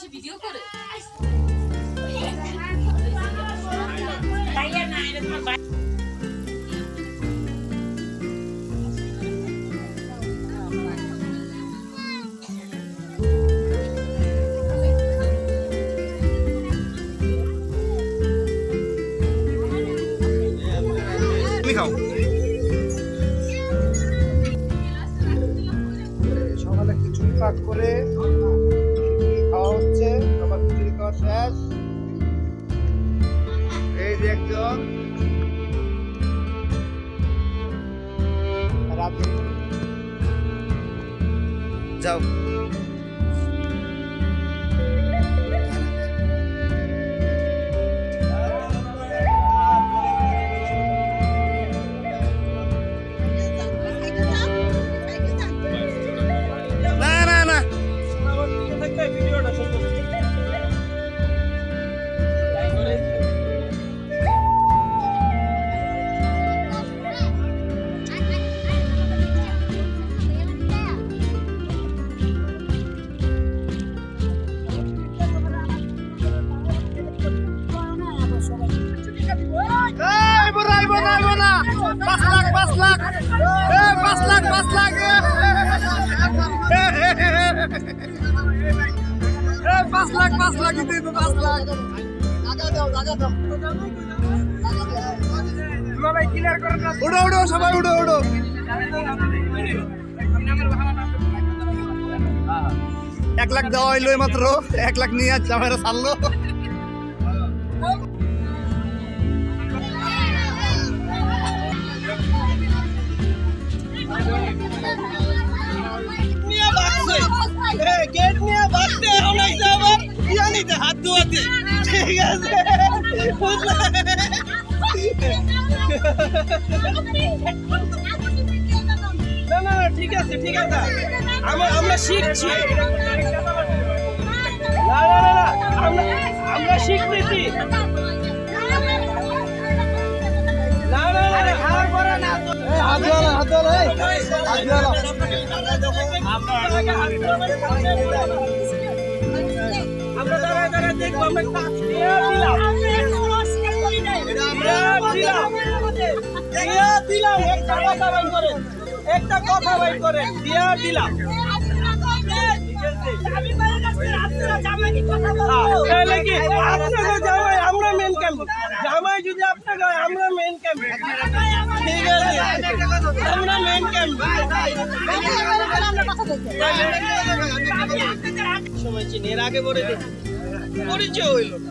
বসে ভিডিও করে? খাও। সকালে খিচুড়ি পাক করে খাওয়া হচ্ছে আমার খিচুড়ি খাওয়া শেষ। এই যে একজন। যাও। পাঁচ লাখ পাঁচ লাখ পাঁচ লাখ পাঁচ লাখ পাঁচ লাখ পাঁচ লাখ উঠো উঠো সবাই উঠো উঠো এক লাখ দেওয়া হইল মাত্র এক লাখ নিয়ে আমার ছাড়লো ইয়ানিতে হাত ধোয়াতে। ঠিক আছে? না না না, ঠিক আছে ঠিক আছে। আমরা আমরা শিখছি। না না না না আমরা আমরা শিখতেছি। না না না না খাওয়ার না হাত ধোয়ালা হাত ধোয়ালা হাত ধোয়ালা আমরা একটা কথা বাইর করেন। দিয়া দিলাম। জামাই আমরা মেন ক্যাম্প জামাই যদি আপনাকে আমরা মেন ক্যাম্প ঠিক আছে? আমরা মেন ক্যাম্প সময় চিনি। এর আগে বলে পরিচয় হইল না।